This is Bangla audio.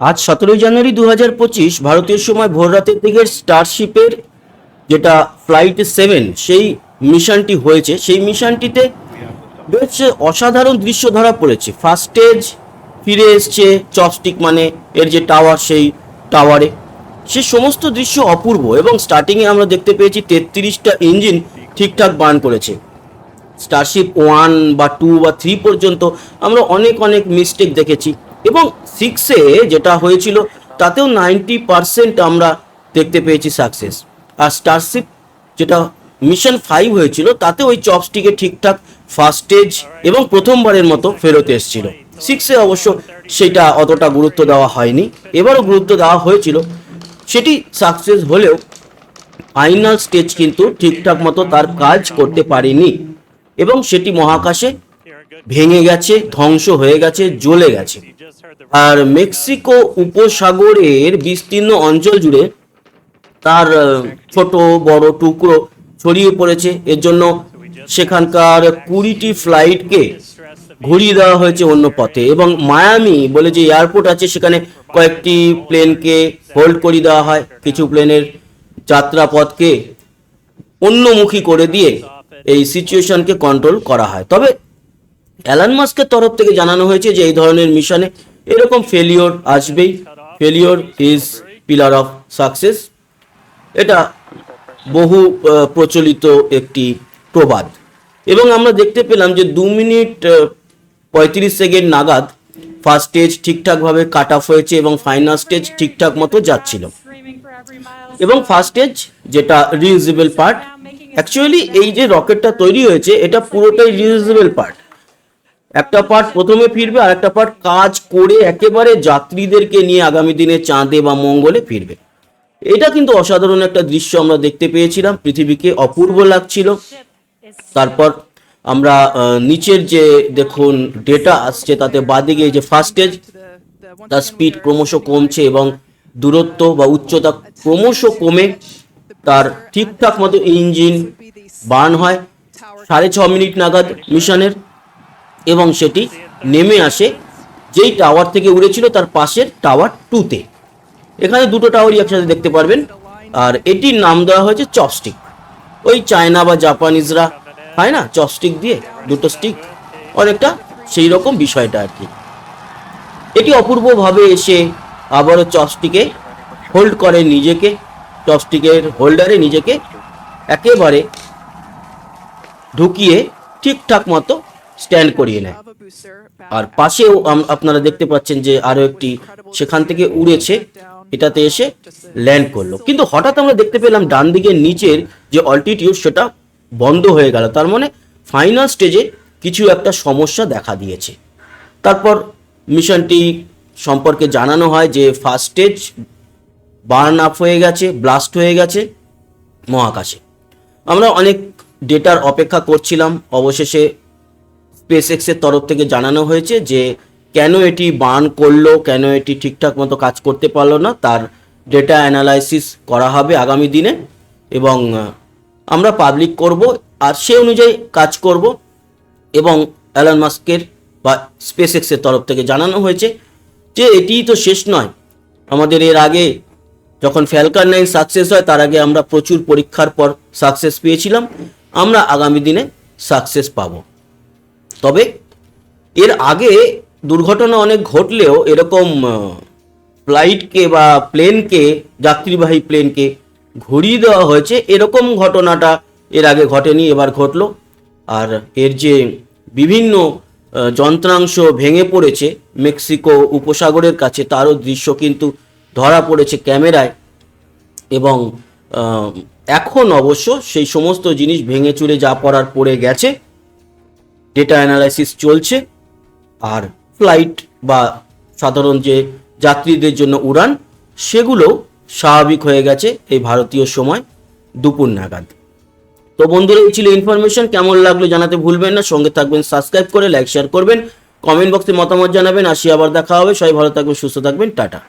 আজ সতেরোই জানুয়ারি দু হাজার পঁচিশ ভারতীয় সময় ভোর রাতের দিকে স্টারশিপের যেটা ফ্লাইট সেভেন সেই মিশনটি হয়েছে। সেই মিশনটিতে বেশ অসাধারণ দৃশ্য ধরা পড়েছে। ফার্স্ট স্টেজ ফিরে এসছে চপস্টিক মানে এর যে টাওয়ার সেই টাওয়ারে সে সমস্ত দৃশ্য অপূর্ব এবং স্টার্টিংয়ে আমরা দেখতে পেয়েছি তেত্রিশটা ইঞ্জিন ঠিকঠাক বার্ন করেছে। স্টারশিপ ওয়ান বা টু বা থ্রি পর্যন্ত আমরা অনেক অনেক মিস্টেক দেখেছি। এবং সিক্সে যেটা হয়েছিল, তাতেও নাইনটি পারসেন্ট আমরা দেখতে পেয়েছি সাকসেস আর স্টারশিপ যেটা মিশন ফাইভ হয়েছিল তাতে ওই চপস্টিকে ঠিকঠাক ফার্স্ট স্টেজ এবং প্রথমবারের মতো ফেরত এসেছিল। সিক্সে অবশ্য সেটা অতটা গুরুত্ব দেওয়া হয়নি। এবারও গুরুত্ব দেওয়া হয়েছিল। সেটি সাকসেস হলেও ফাইনাল স্টেজ কিন্তু ঠিকঠাক মতো তার কাজ করতে পারেনি। এবং সেটি মহাকাশে ভেঙে গেছে, ধ্বংস হয়ে গেছে, জ্বলে গেছে। আর মেক্সিকো উপসাগরের বিস্তীর্ণ অঞ্চল জুড়ে তার ছোট, বড় টুকরো ছড়িয়ে পড়েছে। এর জন্য সেখানকার কুড়িটি ফ্লাইটকে ঘুরিয়ে দেওয়া হয়েছে অন্য পথে এবং মায়ামি বলে যে এয়ারপোর্ট আছে, সেখানে কয়েকটি প্লেনকে হোল্ড করিয়ে দেওয়া হয়। কিছু প্লেনের যাত্রাপথকে অন্যমুখী করে দিয়ে এই সিচুয়েশনকে কন্ট্রোল করা হয়। তবে অ্যালান মাস্কের তরফ থেকে জানানো হয়েছে যে এই ধরনের মিশনে এরকম ফেলিওর আসবেই। Failure is pillar of success এটা বহু প্রচলিত একটি প্রবাদ। এবং আমরা দেখতে পেলাম যে দু মিনিট পঁয়ত্রিশ সেকেন্ড নাগাদ ফার্স্ট স্টেজ ঠিকঠাকভাবে কাট অফ হয়েছে এবং ফাইনাল স্টেজ ঠিকঠাক মতো যাচ্ছিল। এবং ফার্স্ট স্টেজ যেটা রিউজেবল পার্ট অ্যাকচুয়ালি এই যে রকেটটা তৈরি হয়েছে, এটা পুরোটাই রিউজেবল পার্ট একটা পার্ট প্রথমে ফিরবে আর একটা পার্ট কাজ করে একেবারে যাত্রীদেরকে নিয়ে আগামী দিনে চাঁদে বা মঙ্গলে ফিরবে। এটা কিন্তু অসাধারণ একটা দৃশ্য আমরা দেখতে পেয়েছিলাম, পৃথিবীকে অপূর্ব লাগছিল। তারপর আমরা নিচের যে দেখুন ডেটা আসছে, তাতে বাদিকে গিয়ে যে ফার্স্ট স্টেজ তার স্পিড ক্রমশ কমছে এবং দূরত্ব বা উচ্চতা ক্রমশ কমে। তার ঠিকঠাক মতো ইঞ্জিন বার্ন হয়। সাড়ে ছ মিনিট নাগাদ মিশনের এবং সেটি নেমে আসে, যেই টাওয়ার থেকে উড়েছিল তার পাশের টাওয়ার টুতে এখানে দুটো টাওয়ারই একসাথে দেখতে পারবেন, আর এটির নাম দেওয়া হয়েছে চপস্টিক ওই চায়না বা জাপানিজরা, হয় না? চপস্টিক দিয়ে দুটো স্টিক অনেকটা সেই রকম বিষয়টা আর কি। এটি অপূর্বভাবে এসে আবারও চপস্টিকে হোল্ড করে নিজেকে চপস্টিকের হোল্ডারে নিজেকে একেবারে ঢুকিয়ে ঠিকঠাক মতো স্ট্যান্ড করিয়ে নেয়। আর পাশেও আপনারা দেখতে পাচ্ছেন যে আরও একটি সেখান থেকে উড়েছে। এটাতে এসে ল্যান্ড করল। কিন্তু হঠাৎ আমরা দেখতে পেলাম ডান দিকের নিচের যে অল্টিটিউড সেটা বন্ধ হয়ে গেল। তার মানে ফাইনাল স্টেজে কিছু একটা সমস্যা দেখা দিয়েছে। তারপর মিশনটি সম্পর্কে জানানো হয় যে ফার্স্ট স্টেজ বার্ন আপ হয়ে গেছে ব্লাস্ট হয়ে গেছে মহাকাশে। আমরা অনেক ডেটার অপেক্ষা করছিলাম। অবশেষে স্পেস এক্সের তরফ থেকে জানানো হয়েছে যে কেন এটি বার্ন করল, কেন এটি ঠিকঠাক মতো কাজ করতে পারল না, তার ডেটা অ্যানালাইসিস করা হবে আগামী দিনে এবং আমরা পাবলিক করব আর সে অনুযায়ী কাজ করব এবং অ্যালন মাস্কের বা স্পেস এক্সের তরফ থেকে জানানো হয়েছে যে এটিই তো শেষ নয়। আমাদের এর আগে যখন ফ্যালকার নাইন সাকসেস হয়, তার আগে আমরা প্রচুর পরীক্ষার পর সাকসেস পেয়েছিলাম। আমরা আগামী দিনে সাকসেস পাবো। তবে এর আগে দুর্ঘটনা অনেক ঘটলেও এরকম ফ্লাইটকে বা প্লেনকে, যাত্রীবাহী প্লেনকে ঘুরিয়ে দেওয়া হয়েছে। এরকম ঘটনাটা এর আগে ঘটেনি, এবার ঘটলো। আর এর যে বিভিন্ন যন্ত্রাংশ ভেঙে পড়েছে মেক্সিকো উপসাগরের কাছে, তারও দৃশ্য কিন্তু ধরা পড়েছে ক্যামেরায়। এবং এখন অবশ্য সেই সমস্ত জিনিস ভেঙে চুরে যা পড়ার পড়ে গেছে। ডেটা অ্যানালাইসিস চলছে, আর ফ্লাইট বা সাধারণ যে যাত্রীদের জন্য উড়ান, সেগুলো স্বাভাবিক হয়ে গেছে এই ভারতীয় সময় দুপুর নাগাদ। তো বন্ধুরা, এই ছিল ইনফরমেশন কেমন লাগল জানাতে ভুলবেন না। সঙ্গে থাকবেন সাবস্ক্রাইব করে লাইক শেয়ার করবেন। কমেন্ট বক্সে মতামত জানাবেন। আসি আবার দেখা হবে। সবাই ভালো থাকবেন, সুস্থ থাকবেন। টাটা।